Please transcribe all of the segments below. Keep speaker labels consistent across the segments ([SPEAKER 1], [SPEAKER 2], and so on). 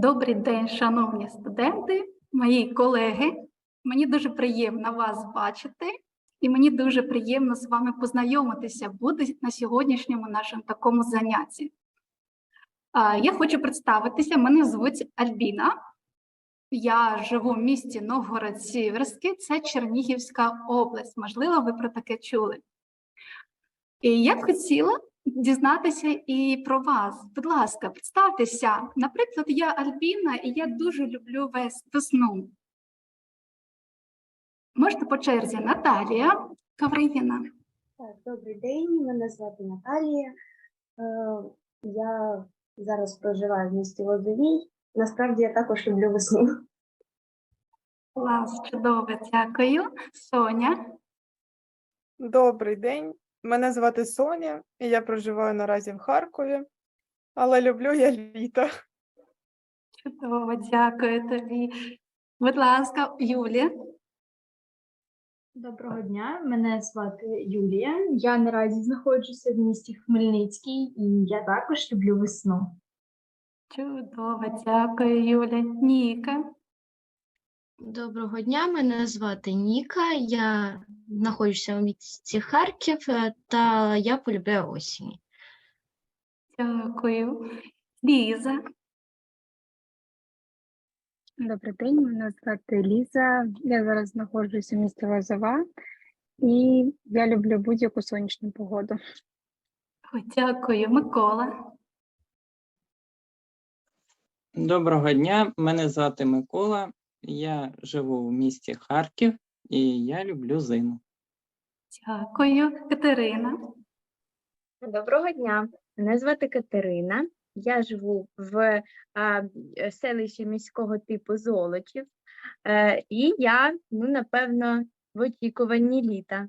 [SPEAKER 1] Добрий день, шановні студенти, мої колеги. Мені дуже приємно вас бачити, і мені дуже приємно з вами познайомитися буде на сьогоднішньому нашому такому занятті. Я хочу представитися. Мене звуть Альбіна. Я живу в місті Новгород Сіверський, це Чернігівська область. Можливо, ви про таке чули. І я б хотіла дізнатися і про вас. Будь ласка, представтеся. Наприклад, я Альбіна, і я дуже люблю вес- весну. Можете по черзі Наталія Кавригіна.
[SPEAKER 2] Так, добрий день, мене звати Наталія. Е, Я зараз проживаю в місті Лозовій. Насправді я також люблю весну.
[SPEAKER 1] Клас, чудово, дякую. Соня.
[SPEAKER 3] Добрий день. Мене звати Соня, і я проживаю наразі в Харкові, але люблю я літо.
[SPEAKER 1] Чудово, дякую тобі. Будь ласка, Юлія.
[SPEAKER 4] Доброго дня, мене звати Юлія. Я наразі знаходжуся в місті Хмельницький і я також люблю весну.
[SPEAKER 1] Чудово, дякую, Юля. Ніка.
[SPEAKER 5] Доброго дня, мене звати Ніка. Я знаходжуся у місті Харків е, та я полюбляю осінь.
[SPEAKER 1] Дякую. Ліза.
[SPEAKER 6] Добрий день, мене звати Ліза. Я зараз знаходжуся в місті Лозова і я люблю будь-яку сонячну погоду.
[SPEAKER 1] Ой, Дякую, Микола.
[SPEAKER 7] Доброго дня, мене звати Микола. Я живу в місті Харків і я люблю зиму.
[SPEAKER 1] Дякую, Катерина.
[SPEAKER 8] Доброго дня, мене звати Катерина. Я живу в а, е, селищі міського типу Золочів, е, і я, ну, напевно, в очікуванні літа.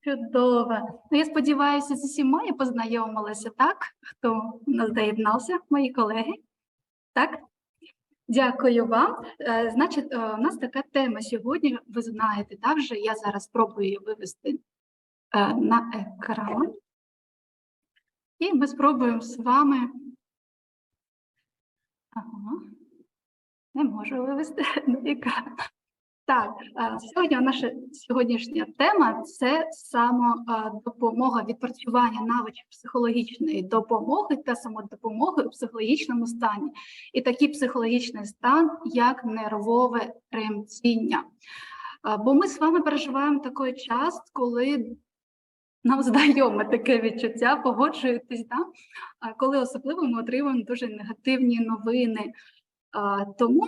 [SPEAKER 1] Чудово. Ну, я сподіваюся, з усіма я познайомилася, так? Хто у нас доєднався, мої колеги? Так? Дякую вам. Е, Значить, е, у нас така тема сьогодні, ви знаєте, так вже я зараз спробую її вивести е, на екран. І ми спробуємо з вами. Ага. Не можу вивести на екран. Так, е, сьогодні наша сьогоднішня тема це самодопомога, відпрацювання навичок психологічної допомоги та самодопомоги у психологічному стані. І такий психологічний стан, як нервове тремтіння. Е, Бо ми з вами переживаємо такий час, коли нам знайоме таке відчуття, погоджуєтесь, да? Коли особливо ми отримуємо дуже негативні новини. Тому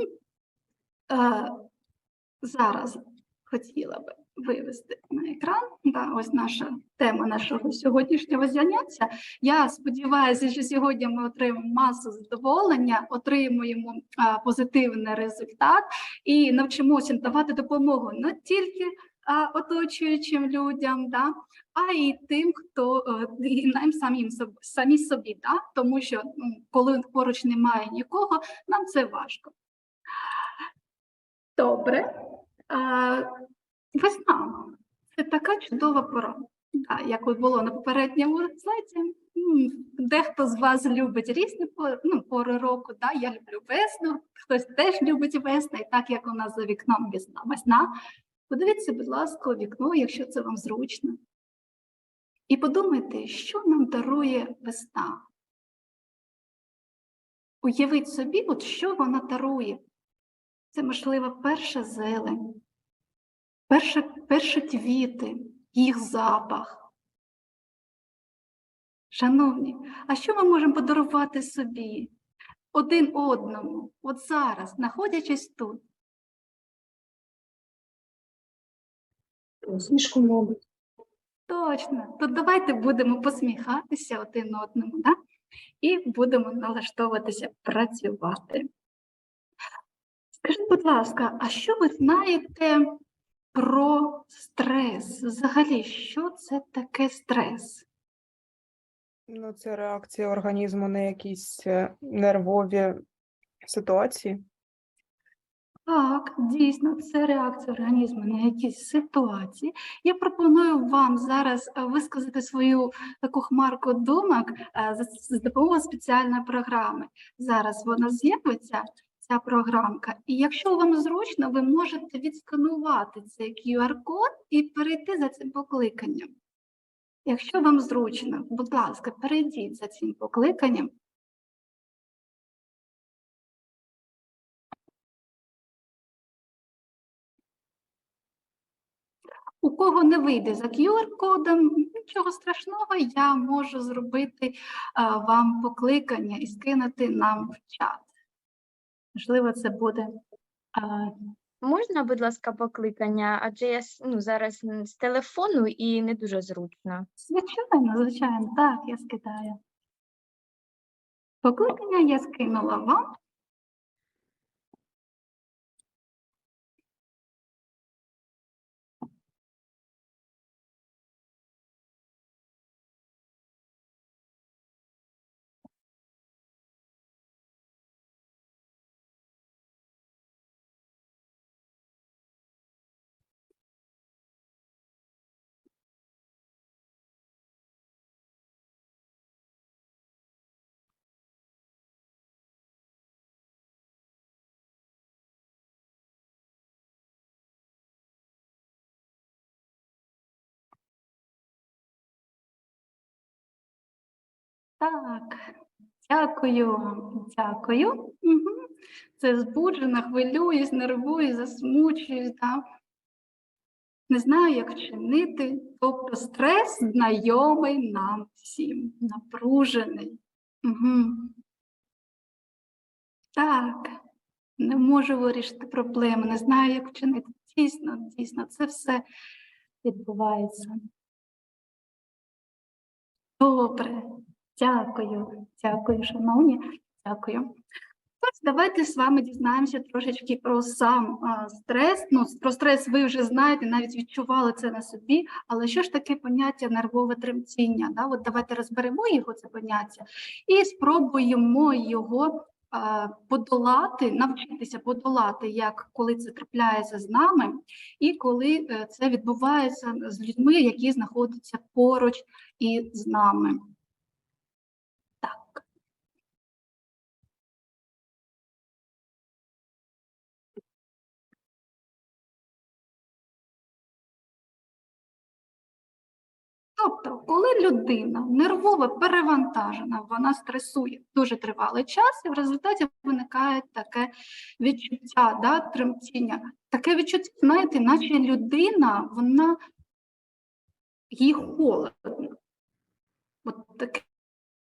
[SPEAKER 1] зараз хотіла би вивести на екран. Да, ось наша тема нашого сьогоднішнього заняття. Я сподіваюся, що сьогодні ми отримаємо масу задоволення, отримуємо а, позитивний результат і навчимося давати допомогу не тільки а, оточуючим людям, да, а й тим, хто е, і нам самим самі собі, да? тому що коли поруч немає нікого, нам це важко. Добре. А, весна це така чудова пора. Да, як було на попередньому слайді, дехто з вас любить різні пори, ну, пори року. Да? Я люблю весну, хтось теж любить весну, і так як у нас за вікном весна. весна. Подивіться, будь ласка, вікно, якщо це вам зручно. І подумайте, що нам дарує весна. Уявіть собі, от що вона дарує. Це, можливо, перша зелень, перша, перші квіти, їх запах. Шановні, а що ми можемо подарувати собі один одному, от зараз, знаходячись тут?
[SPEAKER 2] Усмішку, мабуть.
[SPEAKER 1] Точно, то давайте будемо посміхатися один одному, да? і будемо налаштовуватися працювати. Скажіть, будь ласка, а що ви знаєте про стрес? Взагалі, що це таке стрес?
[SPEAKER 3] Ну, це реакція організму на якісь е, нервові ситуації.
[SPEAKER 1] Так, дійсно, це реакція організму на якісь ситуації. Я пропоную вам зараз е, висказати свою таку хмарку думок е, за з допомогою спеціальної програми. Зараз вона з'явиться, ця програмка, і якщо вам зручно, ви можете відсканувати цей QR-код і перейти за цим покликанням. Якщо вам зручно, будь ласка, перейдіть за цим покликанням. У кого не вийде за QR-кодом, нічого страшного, я можу зробити вам покликання і скинути нам в чат. Можливо, це буде а,
[SPEAKER 8] Можна, будь ласка, покликання, адже я ну, зараз з телефону і не дуже зручно.
[SPEAKER 1] звичайно, звичайно, так, я скидаю. Покликання я скинула вам. Так, дякую дякую. Це збуджена, хвилююсь, нервуюсь, засмучуюсь, да? не знаю, як вчинити. Тобто стрес знайомий нам всім, напружений. Угу. Так, не можу вирішити проблеми, не знаю, як вчинити. Дійсно, дійсно, це все відбувається. Добре, дякую, дякую, шановні, дякую. Тож давайте з вами дізнаємося трошечки про сам а, стрес. Ну, про стрес ви вже знаєте, навіть відчували це на собі. Але що ж таке поняття нервове тремтіння? Да? От давайте розберемо його це поняття і спробуємо його а, подолати, навчитися подолати, як коли це трапляється з нами, і коли е, це відбувається з людьми, які знаходяться поруч і з нами. Тобто, коли людина нервово перевантажена, вона стресує дуже тривалий час, і в результаті виникає таке відчуття, да, тремтіння. Таке відчуття, знаєте, наче людина, вона їй холодно. От таке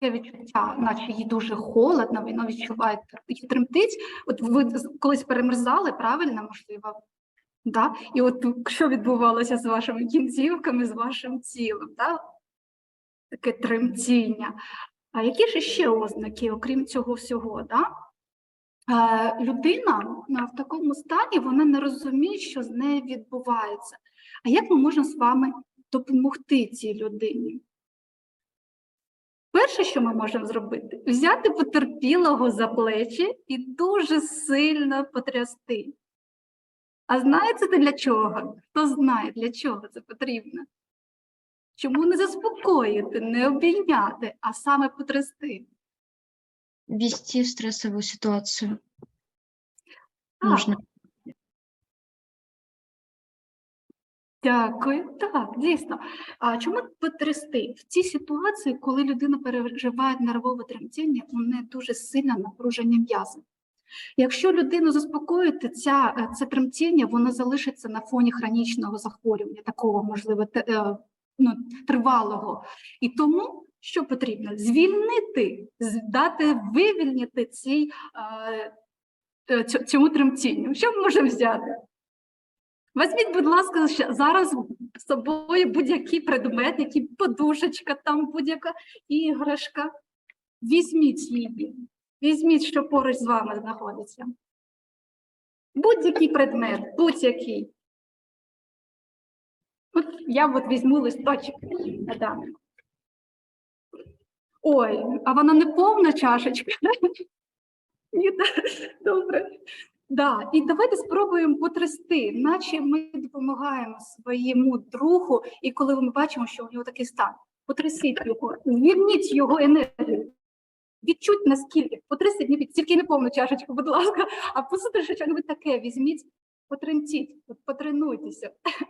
[SPEAKER 1] відчуття, наче їй дуже холодно, вона відчуває, їй тремтить. От ви колись перемерзали, правильно, можливо, Да? І от що відбувалося з вашими кінцівками, з вашим тілом, да? таке тремтіння. А які ж ще ознаки, окрім цього всього? Да? Е, людина в такому стані вона не розуміє, що з нею відбувається. А як ми можемо з вами допомогти цій людині? Перше, що ми можемо зробити, взяти потерпілого за плечі і дуже сильно потрясти. А знаєте для чого? Хто знає, для чого це потрібно? Чому не заспокоїти, не обійняти, а саме потрясти?
[SPEAKER 5] Ввести в стрессовую ситуацию
[SPEAKER 1] Так,
[SPEAKER 5] можно.
[SPEAKER 1] Дякую. Так, дійсно. А чому потрясти? В цій ситуації, коли людина переживає нервове тремтіння, у неї дуже сильне напруження м'язи. Якщо людину заспокоїти, ця, е, це тремтіння, воно залишиться на фоні хронічного захворювання, такого, можливо, е, ну, тривалого. І тому що потрібно? Звільнити, дати вивільнити цій, е, цьому тремтінню. Що ми можемо взяти? Візьміть, будь ласка, зараз з собою будь-який предмет, який подушечка, там будь-яка іграшка. Візьміть її. Візьміть, що поруч з вами знаходиться. Будь-який предмет, будь-який. От я от візьму листочок. надам. Ой, а вона не повна чашечка. Ні. Добре. Да, і давайте спробуємо потрясти, наче ми допомагаємо своєму другу, і коли ми бачимо, що у нього такий стан, потрясіть його, звільніть його енергію. Відчуть наскільки, потрясіть, не від- тільки не повну чашечку, будь ласка, а просто щось таке візьміть, потремтіть, потренуйтеся.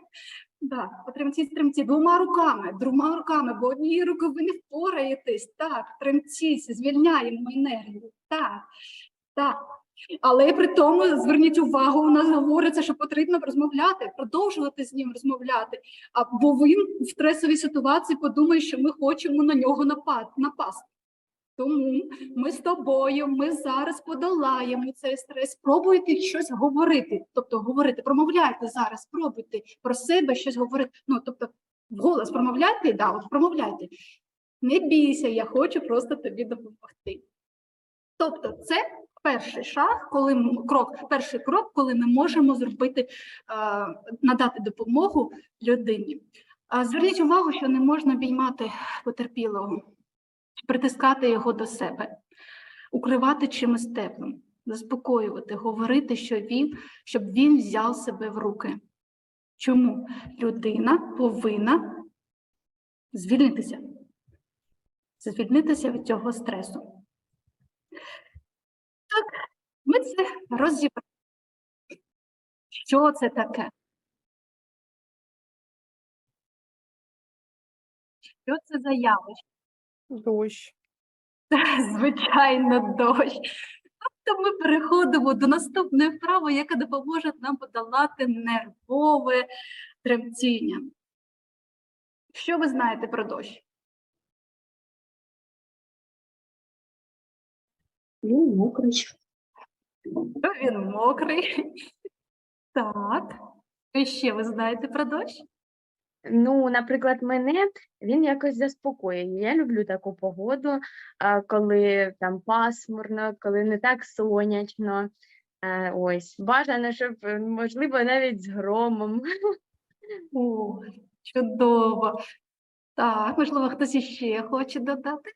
[SPEAKER 1] Да, потремтіть, тремтіть двома руками, двома руками, бо однією рукою ви не впораєтесь. Так, тремтіть, звільняємо енергію. Так, так. Але при тому зверніть увагу, у нас говориться, що потрібно розмовляти, продовжувати з ним розмовляти. А бо він в стресовій ситуації подумає, що ми хочемо на нього напасти. Тому ми з тобою, ми зараз подолаємо цей стрес. Спробуйте щось говорити. Тобто говорити, промовляйте зараз, спробуйте про себе щось говорити. Ну тобто, вголос промовляйте, да, от промовляйте. Не бійся, я хочу просто тобі допомогти. Тобто, це перший шаг, коли м- крок, перший крок, коли ми можемо зробити, е, надати допомогу людині. Зверніть увагу, що не можна обіймати потерпілого, притискати його до себе, укривати чимось теплим, заспокоювати, говорити, що він, щоб він взяв себе в руки. Чому людина повинна звільнитися, звільнитися від цього стресу. Так, ми це розібрали. Що це таке? Що це за явище?
[SPEAKER 3] Дощ.
[SPEAKER 1] Звичайно, дощ. Тобто ми переходимо до наступної вправи, яка допоможе нам подолати нервове тремтіння. Що ви знаєте про дощ?
[SPEAKER 2] Він мокрий.
[SPEAKER 1] Він мокрий. Так. І ще ви знаєте про дощ?
[SPEAKER 8] Ну, наприклад, мене він якось заспокоює. Я люблю таку погоду, коли там пасмурно, коли не так сонячно. Е, Ось, бажано, щоб е, можливо навіть з громом.
[SPEAKER 1] О, чудово. Так, можливо, хтось іще хоче додати.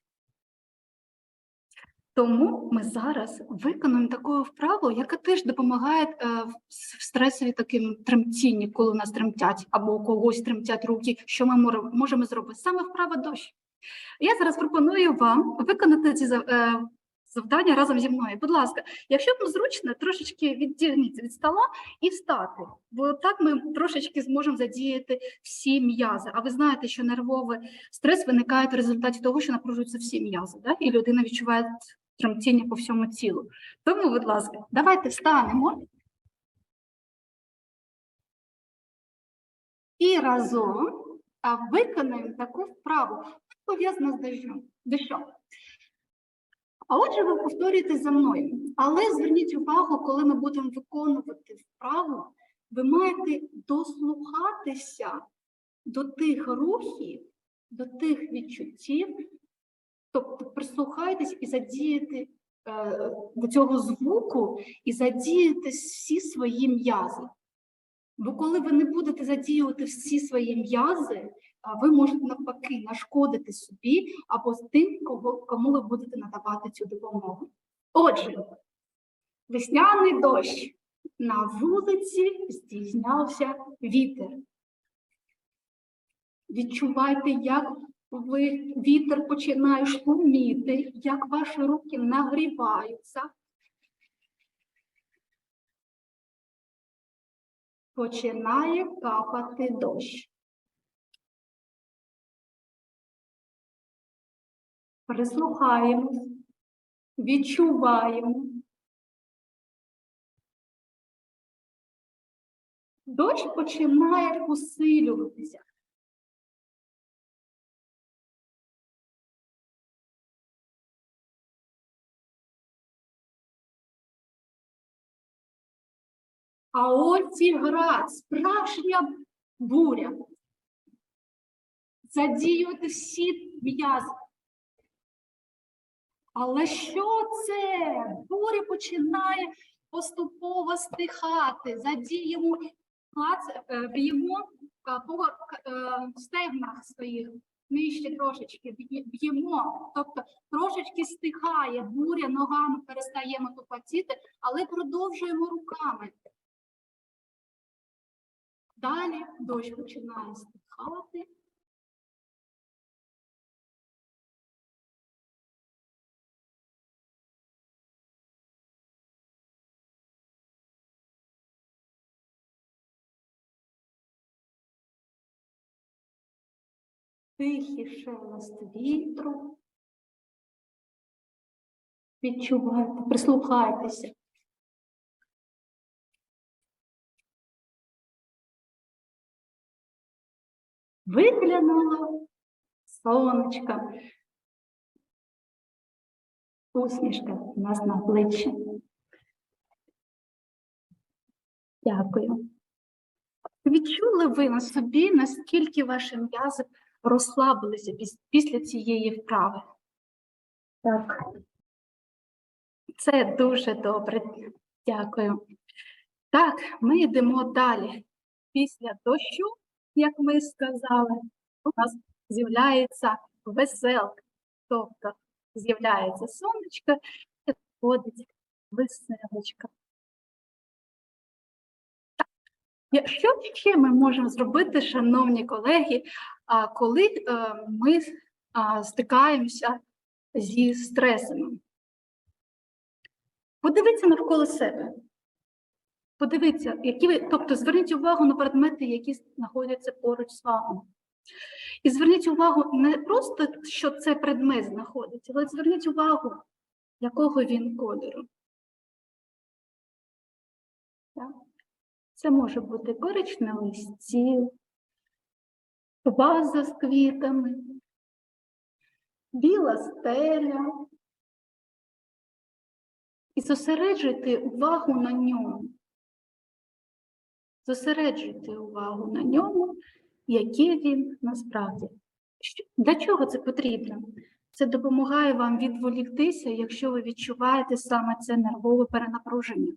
[SPEAKER 1] Тому ми зараз виконуємо таку вправу, яка теж допомагає е, в стресові таким тремтінні, коли у нас тремтять або у когось тремтять руки. Що ми можемо зробити? Саме вправа дощ. Я зараз пропоную вам виконати ці е, завдання разом зі мною. Будь ласка, якщо вам зручно, трошечки віддягніться від стола і встати, бо так ми трошечки зможемо задіяти всі м'язи. А ви знаєте, що нервовий стрес виникає в результаті того, що напружуються всі м'язи, да? і людина відчуває тремтіння по всьому тілу. Тому, будь ласка, давайте встанемо. І разом виконаємо таку вправу, пов'язану з дощом. дощом. А отже, ви повторюєте за мною. Але зверніть увагу, коли ми будемо виконувати вправу, ви маєте дослухатися до тих рухів, до тих відчуттів, тобто прислухайтесь і задіяти е, до цього звуку і задіяти всі свої м'язи. Бо коли ви не будете задіювати всі свої м'язи, ви можете навпаки нашкодити собі або тим, кого, кому ви будете надавати цю допомогу. Отже, весняний дощ. На вулиці здійснявся вітер. Відчувайте, як ви вітер починає шуміти, як ваші руки нагріваються. Починає капати дощ. Прислухаємось, відчуваємо. Дощ починає посилюватися. А ось і град, справжня буря. Задіювати всі м'язи. Але що це? Буря починає поступово стихати. Задіємо, е, б'ємо е, по е, стегнах своїх нижче трошечки б'ємо, тобто трошечки стихає буря, ногами перестаємо тупотіти, але продовжуємо руками. Далі дощ починає стихати. Тихий шелест вітру. Відчувайте, прислухайтеся. Виглянуло сонечко. Усмішка у нас на обличчі. Дякую. Відчули ви на собі, наскільки ваші м'язи розслабилися після цієї вправи?
[SPEAKER 2] Так,
[SPEAKER 1] Це дуже добре. Дякую. Так, ми йдемо далі. Після дощу, як ми сказали, у нас з'являється веселка. Тобто з'являється сонечко і входить веселочка. Що ще ми можемо зробити, шановні колеги, коли е, ми стикаємося зі стресами? Подивіться навколо себе. Подивіться, які ви, тобто зверніть увагу на предмети, які знаходяться поруч з вами. І зверніть увагу не просто, що це предмет знаходиться, але зверніть увагу, якого він кольору. Це може бути коричневий стіл, ваза з квітами, біла стеля, і зосереджуйте увагу на ньому. Зосереджуйте увагу на ньому, який він насправді. Для чого це потрібно? Це допомагає вам відволіктися, якщо ви відчуваєте саме це нервове перенапруження.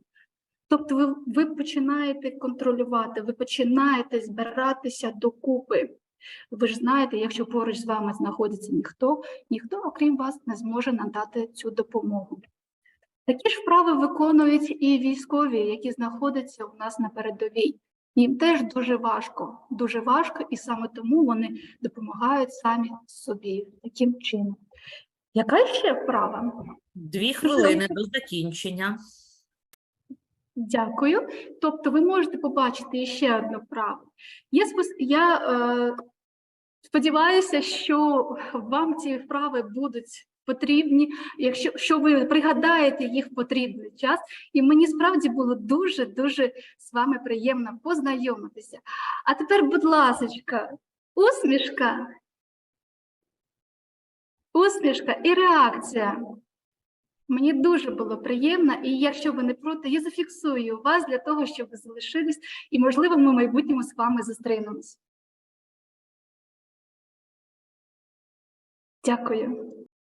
[SPEAKER 1] Тобто ви, ви починаєте контролювати, ви починаєте збиратися докупи. Ви ж знаєте, якщо поруч з вами знаходиться ніхто, ніхто, окрім вас, не зможе надати цю допомогу. Такі ж вправи виконують і військові, які знаходяться у нас на передовій. Їм теж дуже важко, дуже важко, і саме тому вони допомагають самі собі таким чином. Яка ще вправа?
[SPEAKER 9] Дві хвилини до закінчення.
[SPEAKER 1] Дякую. Тобто ви можете побачити ще одну вправу. Я, спос- я е, сподіваюся, що вам ці вправи будуть потрібні, якщо що ви пригадаєте їх в потрібний час. І мені справді було дуже-дуже з вами приємно познайомитися. А тепер, будь ласка, усмішка. Усмішка і реакція. Мені дуже було приємно, і якщо ви не проти, я зафіксую вас для того, щоб ви залишились, і, можливо, ми в майбутньому з вами зустрінемось. Дякую.